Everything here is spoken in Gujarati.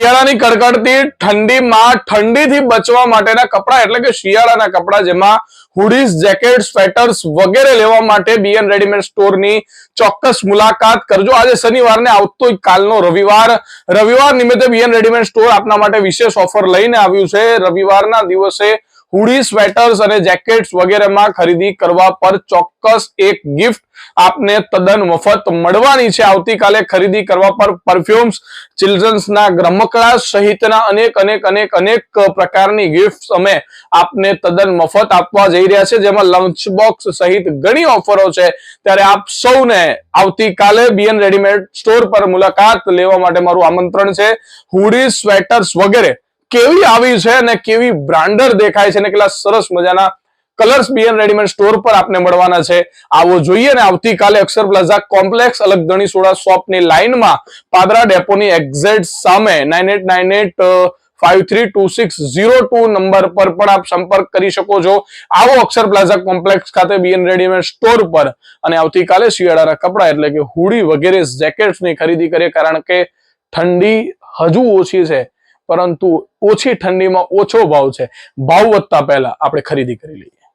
શિયાળાની કડકડતી ઠંડીમાં ઠંડીથી બચવા માટેના કપડા, એટલે કે શિયાળાના કપડા જેમાં હુડીઝ, જેકેટ, સ્વેટર્સ વગેરે લેવા માટે બીએન રેડીમેડ સ્ટોરની ચોક્કસ મુલાકાત કરજો. આજે શનિવારને આવતો કાલનો રવિવાર. રવિવાર નિમિત્તે બીએન રેડીમેડ સ્ટોર આપના માટે વિશેષ ઓફર લઈને આવ્યું છે. રવિવારના દિવસે હુડી, સ્વેટર્સ અને જેકેટ્સ વગેરેમાં ખરીદી કરવા પર ચોક્કસ એક ગિફ્ટ આપને તદ્દન મફત મળવાની છે. આવતીકાલે ખરીદી કરવા પર પરફ્યુમ્સ ચિલ્ડ્રન્સના ગ્રમકડા સહિતના અનેક અનેક અનેક અનેક પ્રકારની ગિફ્ટ અમે આપને તદ્દન મફત આપવા જઈ રહ્યા છે. જેમાં લંચ બોક્સ સહિત ઘણી ઓફરો છે. ત્યારે આપ સૌને આવતીકાલે બીએન રેડીમેડ સ્ટોર પર મુલાકાત લેવા માટે મારું આમંત્રણ છે. હુડી, સ્વેટર્સ વગેરે કેવી આવી છે અને કેવી બ્રાન્ડર દેખાય છે અને કેટલા સરસ મજાના કલર્સ બીએન રેડીમેડ સ્ટોર પર આપને મળવાના છે. આવો જોઈએ ને આવતીકાલે અક્ષર પ્લાઝા કોમ્પ્લેક્સ અલગ ગણી સોડા શોપની લાઇનમાં પાદરા ડેપોની એક્ઝેક્ટ સામે nine eight nine eight five three two six zero two number પર પણ આપ સંપર્ક કરી શકો છો. આવો અક્ષર પ્લાઝા કોમ્પ્લેક્સ ખાતે બીએન રેડીમેડ સ્ટોર પર અને આવતીકાલે શિયાળાના કપડા એટલે કે હુડી વગેરે જેકેટ્સની ખરીદી કરીએ કારણ કે ઠંડી હજુ ઓછી છે. પરંતુ ઓછી ઠંડીમાં ઓછો ભાવ છે. ભાવ વધતા પહેલા આપણે ખરીદી કરી લઈએ.